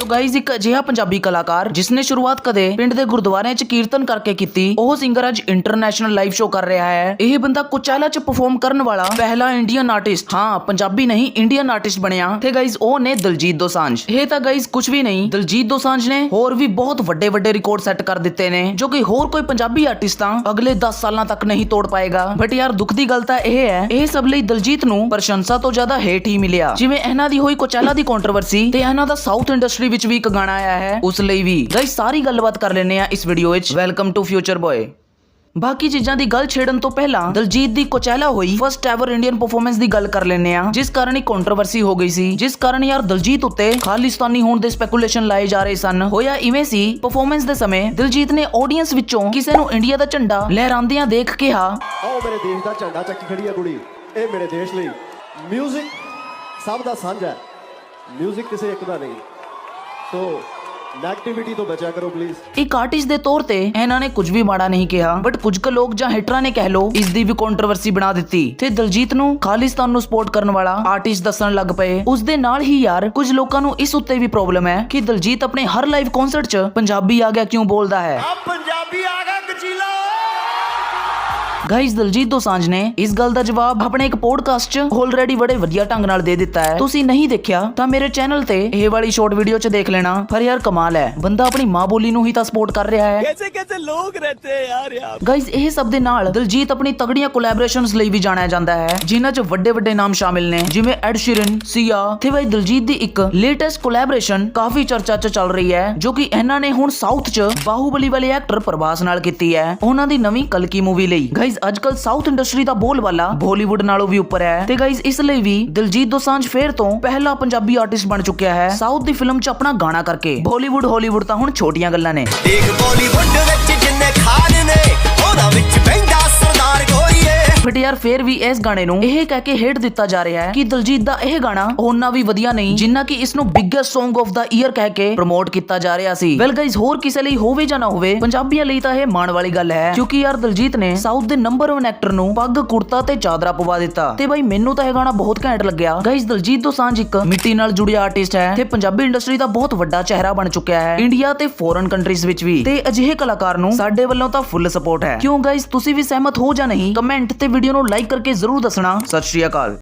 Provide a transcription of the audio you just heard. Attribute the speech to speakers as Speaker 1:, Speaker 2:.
Speaker 1: So guys ਇੱਕ ਅਜਿਹਾ ਪੰਜਾਬੀ ਕਲਾਕਾਰ ਜਿਸ ਨੇ ਸ਼ੁਰੂਆਤ ਕਦੇ ਪਿੰਡ ਦੇ ਗੁਰਦੁਆਰਿਆਂ 'ਚ ਕੀਰਤਨ ਕਰਕੇ ਕੀਤੀ, ਉਹ ਸਿੰਗਰ ਅੱਜ ਇੰਟਰਨੈਸ਼ਨਲ ਲਾਈਵ ਸ਼ੋਅ ਕਰ ਰਿਹਾ ਹੈ। ਇਹ ਬੰਦਾ ਕੋਚੈਲਾ 'ਚ ਪਰਫਾਰਮ ਕਰਨ ਵਾਲਾ ਪਹਿਲਾ ਇੰਡੀਅਨ ਆਰਟਿਸਟ ਹਾਂ, ਪੰਜਾਬੀ ਨਹੀਂ ਇੰਡੀਅਨ ਆਰਟਿਸਟ ਬਣਿਆ। ਤੇ ਗਾਇਜ਼ ਉਹ ਨੇ ਦਲਜੀਤ ਦੋਸਾਂਝ। ਇਹ ਤਾਂ ਗਾਇਜ਼ ਕੁਝ ਵੀ ਨਹੀਂ, ਦਲਜੀਤ ਦੋਸਾਂਝ ਨੇ ਹੋਰ ਵੀ ਬਹੁਤ ਵੱਡੇ ਵੱਡੇ ਰਿਕਾਰਡ ਸੈੱਟ ਕਰ ਦਿੱਤੇ ਨੇ, ਜੋ ਕਿ ਹੋਰ ਕੋਈ ਪੰਜਾਬੀ ਆਰਟਿਸਟ ਤਾਂ ਅਗਲੇ 10 ਸਾਲਾਂ ਤੱਕ ਨਹੀਂ ਤੋੜ ਪਾਏਗਾ। ਬਟ ਯਾਰ, ਦੁੱਖ ਦੀ ਗੱਲ ਤਾਂ ਇਹ ਹੈ, ਇਹ ਸਭ ਲਈ ਦਲਜੀਤ ਨੂੰ ਪ੍ਰਸ਼ੰਸਾ ਤੋਂ ਜ਼ਿਆਦਾ ਹੇਟ ਹੀ ਮਿਲਿਆ। ਜਿਵੇਂ ਇਹਨਾਂ ਦੀ ਹੋਈ ਕੋਚੈਲਾ ਦੀ ਕੰਟਰੋਵਰਸੀ ਤੇ ਇਹਨਾਂ ਦਾ ਸਾਊਥ ਇੰਡਸਟਰੀ ਵਿੱਚ ਵੀ ਇੱਕ ਗਾਣਾ ਆਇਆ ਹੈ, ਉਸ ਲਈ ਵੀ। ਗਾਇਸ ਸਾਰੀ ਗੱਲਬਾਤ ਕਰ ਲੈਨੇ ਆ ਇਸ ਵੀਡੀਓ ਵਿੱਚ। ਵੈਲਕਮ ਟੂ ਫਿਊਚਰ ਬॉय ਬਾਕੀ ਚੀਜ਼ਾਂ ਦੀ ਗੱਲ ਛੇੜਨ ਤੋਂ ਪਹਿਲਾਂ, ਦਲਜੀਤ ਦੀ ਕੋਚੈਲਾ ਹੋਈ ਫਸਟ ਐਵਰ ਇੰਡੀਅਨ ਪਰਫਾਰਮੈਂਸ ਦੀ ਗੱਲ ਕਰ ਲੈਨੇ ਆ ਜਿਸ ਕਾਰਨ ਇਹ ਕੰਟਰੋਵਰਸੀ ਹੋ ਗਈ ਸੀ, ਜਿਸ ਕਾਰਨ ਯਾਰ ਦਲਜੀਤ ਉੱਤੇ ਖਾਲਿਸਤਾਨੀ ਹੋਣ ਦੇ ਸਪੈਕੂਲੇਸ਼ਨ ਲਾਏ ਜਾ ਰਹੇ ਸਨ। ਹੋਇਆ ਇਵੇਂ ਸੀ ਪਰਫਾਰਮੈਂਸ ਦੇ ਸਮੇਂ ਦਲਜੀਤ ਨੇ ਆਡੀਅנס ਵਿੱਚੋਂ ਕਿਸੇ ਨੂੰ ਇੰਡੀਆ ਦਾ ਝੰਡਾ ਲਹਿਰਾਉਂਦਿਆਂ ਦੇਖ ਕਿਹਾ,
Speaker 2: ਆਓ ਮੇਰੇ ਦੇਸ਼ ਦਾ ਝੰਡਾ ਚੱਕੀ ਖੜੀ ਆ ਕੁੜੀ। ਇਹ ਮੇਰੇ ਦੇਸ਼ ਲਈ। ਮਿਊਜ਼ਿਕ ਸਭ ਦਾ ਸਾਂਝਾ ਹੈ। ਮਿਊਜ਼ਿਕ ਕਿਸੇ ਇੱਕ ਦਾ ਨਹੀਂ। ਸੋ ਨੈਗੇਟਿਵਿਟੀ ਤੋਂ ਬਚਿਆ ਕਰੋ ਪਲੀਜ਼
Speaker 1: ਇੱਕ ਆਰਟਿਸਟ ਦੇ ਤੌਰ ਤੇ ਇਹਨਾਂ ਨੇ ਕੁਝ ਵੀ ਮਾੜਾ ਨਹੀਂ ਕਿਹਾ ਬਟ ਕੁਝ ਕੁ ਲੋਕ ਜਾਂ ਹਿਟਰਾਂ ਨੇ ਕਹਿ ਲੋ ਇਸ ਦੀ ਵੀ ਕੰਟਰੋਵਰਸੀ ਬਣਾ ਦਿੱਤੀ। ਤੇ ਦਲਜੀਤ ਨੂੰ ਖਾਲਿਸਤਾਨ ਨੂੰ ਸਪੋਰਟ ਕਰਨ ਵਾਲਾ ਆਰਟਿਸਟ ਦੱਸਣ ਲੱਗ ਪਏ। ਉਸ ਦੇ ਨਾਲ ਹੀ ਯਾਰ ਕੁਝ ਲੋਕਾਂ ਨੂੰ ਇਸ ਉੱਤੇ ਵੀ ਪ੍ਰੋਬਲਮ ਹੈ ਕਿ ਦਲਜੀਤ ਆਪਣੇ ਹਰ ਲਾਈਵ ਕਨਸਰਟ 'ਚ ਪੰਜਾਬੀ ਆ ਗਿਆ ਕਿਉਂ ਬੋਲਦਾ ਹੈ। ਗਾਇਸ ਦਲਜੀਤ ਦੋਸਾਂਝ ਨੇ ਇਸ ਗੱਲ ਦਾ ਜਵਾਬ ਆਪਣੇ ਇੱਕ ਪੋਡਕਾਸਟ 'ਚ ਆਲਰੇਡੀ ਬੜੇ ਵਧੀਆ ਢੰਗ ਨਾਲ ਦੇ ਦਿੱਤਾ ਹੈ। ਤੁਸੀਂ ਨਹੀਂ ਦੇਖਿਆ ਤਾਂ ਮੇਰੇ ਚੈਨਲ ਤੇ ਇਹ ਵਾਲੀ ਸ਼ਾਰਟ ਵੀਡੀਓ 'ਚ ਦੇਖ ਲੈਣਾ। ਪਰ ਯਾਰ ਕਮਾਲ ਹੈ। ਬੰਦਾ ਆਪਣੀ ਮਾਂ ਬੋਲੀ ਨੂੰ ਹੀ ਤਾਂ ਸਪੋਰਟ ਕਰ ਰਿਹਾ ਹੈ।
Speaker 3: ਕੈਸੇ ਕੈਸੇ ਲੋਕ ਰਹਤੇ ਯਾਰ ਯਾਰ।
Speaker 1: ਗਾਇਸ ਇਹ ਸਭ ਦੇ ਨਾਲ ਦਲਜੀਤ ਆਪਣੀ ਤਗੜੀਆਂ ਕੋਲੈਬੋਰੇਸ਼ਨਸ ਲਈ ਵੀ ਜਾਣਿਆ ਜਾਂਦਾ ਹੈ ਜਿਨ੍ਹਾਂ 'ਚ ਵੱਡੇ ਵੱਡੇ ਨਾਮ ਸ਼ਾਮਿਲ ਨੇ। ਜਿਵੇਂ ਐਡ ਸ਼ਿਰਨ ਸੀਆ ਤੇ ਬਾਈ ਦਲਜੀਤ ਦੀ ਇੱਕ ਲੇਟੈਸਟ ਕੋਲੈਬੋਰੇਸ਼ਨ ਕਾਫੀ ਚਰਚਾ 'ਚ ਚੱਲ ਰਹੀ ਹੈ ਜੋ ਕਿ ਇਹਨਾਂ ਨੇ ਹੁਣ ਸਾਊਥ 'ਚ ਬਾਹੂਬਲੀ ਵਾਲੇ ਐਕਟਰ ਪ੍ਰਭਾਸ ਨਾਲ ਕੀਤੀ ਹੈ ਉਹਨਾਂ ਦੀ ਨਵੀਂ ਕਲਕੀ ਮੂਵੀ ਲਈ। ਗਾਇਸ ਗਾਇਜ਼ ਅੱਜਕੱਲ ਸਾਊਥ ਇੰਡਸਟਰੀ ਦਾ ਬੋਲਬਾਲਾ ਬਾਲੀਵੁੱਡ ਨਾਲੋਂ ਵੀ ਉੱਪਰ ਹੈ। ਤੇ ਗਾਇਜ਼ ਇਸ ਲਈ ਵੀ ਦਲਜੀਤ ਦੋਸਾਂਝ ਫੇਰ ਤੋਂ ਪਹਿਲਾ ਪੰਜਾਬੀ ਆਰਟਿਸਟ ਬਣ ਚੁੱਕਿਆ ਹੈ। ਸਾਊਥ ਦੀ ਫਿਲਮ 'ਚ ਆਪਣਾ ਗਾਣਾ ਕਰਕੇ। ਬਾਲੀਵੁੱਡ ਹਾਲੀਵੁੱਡ ਤਾਂ ਹੁਣ ਛੋਟੀਆਂ ਗੱਲਾਂ ਨੇ।
Speaker 3: ਦੇਖ ਬਾਲੀਵੁੱਡ ਵਿੱਚ ਜਿੰਨੇ ਖਾਨ ਨੇ
Speaker 1: ਯਾਰ ਫੇਰ ਵੀ ਇਸ ਗਾਣੇ ਨੂੰ ਇਹ ਕਹਿ ਕੇ ਹੇਟ ਦਿੱਤਾ ਜਾ ਰਿਹਾ ਹੈ ਕਿ ਦਲਜੀਤ ਦਾ ਇਹ ਗਾਣਾ ਉਹਨਾਂ ਵੀ ਵਧੀਆ ਨਹੀਂ, ਜਿੰਨਾ ਕਿ ਇਸ ਨੂੰ biggest Song of the year ਕਹਿ ਕੇ ਪ੍ਰਮੋਟ ਕੀਤਾ ਜਾ ਰਿਹਾ ਸੀ। ਵੈਲ ਗਾਇਜ਼ ਹੋਰ ਕਿਸੇ ਲਈ ਹੋਵੇ ਜਾਂ ਨਾ ਹੋਵੇ, ਪੰਜਾਬੀਆਂ ਲਈ ਤਾਂ ਇਹ ਮਾਣ ਵਾਲੀ ਗੱਲ ਹੈ, ਕਿਉਂਕਿ ਯਾਰ ਦਲਜੀਤ ਨੇ ਸਾਊਥ ਦੇ ਨੰਬਰ 1 ਐਕਟਰ ਨੂੰ ਪੱਗ, ਕੁੜਤਾ ਤੇ ਚਾਦਰਾ ਪਵਾ ਦਿੱਤਾ। ਤੇ ਬਾਈ ਮੈਨੂੰ ਤਾਂ ਇਹ ਗਾਣਾ ਬਹੁਤ ਘੈਂਟ ਲੱਗਿਆ। ਗਾਇਜ਼ ਦਲਜੀਤ ਦੋਸਾਂਝ ਇੱਕ ਮਿੱਟੀ ਨਾਲ ਜੁੜਿਆ ਆਰਟਿਸਟ ਹੈ ਤੇ ਪੰਜਾਬੀ ਇੰਡਸਟਰੀ ਦਾ ਬਹੁਤ ਵੱਡਾ ਚਿਹਰਾ ਬਣ ਚੁੱਕਿਆ ਹੈ ਇੰਡੀਆ ਤੇ ਫੋਰਨ ਕੰਟਰੀਜ਼ ਵਿੱਚ ਵੀ। ਤੇ ਅਜਿਹੇ ਕਲਾਕਾਰ ਨੂੰ ਸਾਡੇ ਵੱਲੋਂ ਤਾਂ ਫੁੱਲ ਸਪੋਰਟ ਹੈ। ਕਿਉਂ ਗਾਇਜ਼ ਤੁਸੀਂ ਵੀ ਸਹਿਮਤ ਹੋ ਜਾਂ ਨਹੀਂ ਕਮੈਂਟ ਤੇ ਵੀਡੀਓ ਨੂੰ ਲਾਈਕ ਕਰਕੇ ਜ਼ਰੂਰ ਦੱਸਣਾ। ਸਤਿ ਸ਼੍ਰੀ ਅਕਾਲ।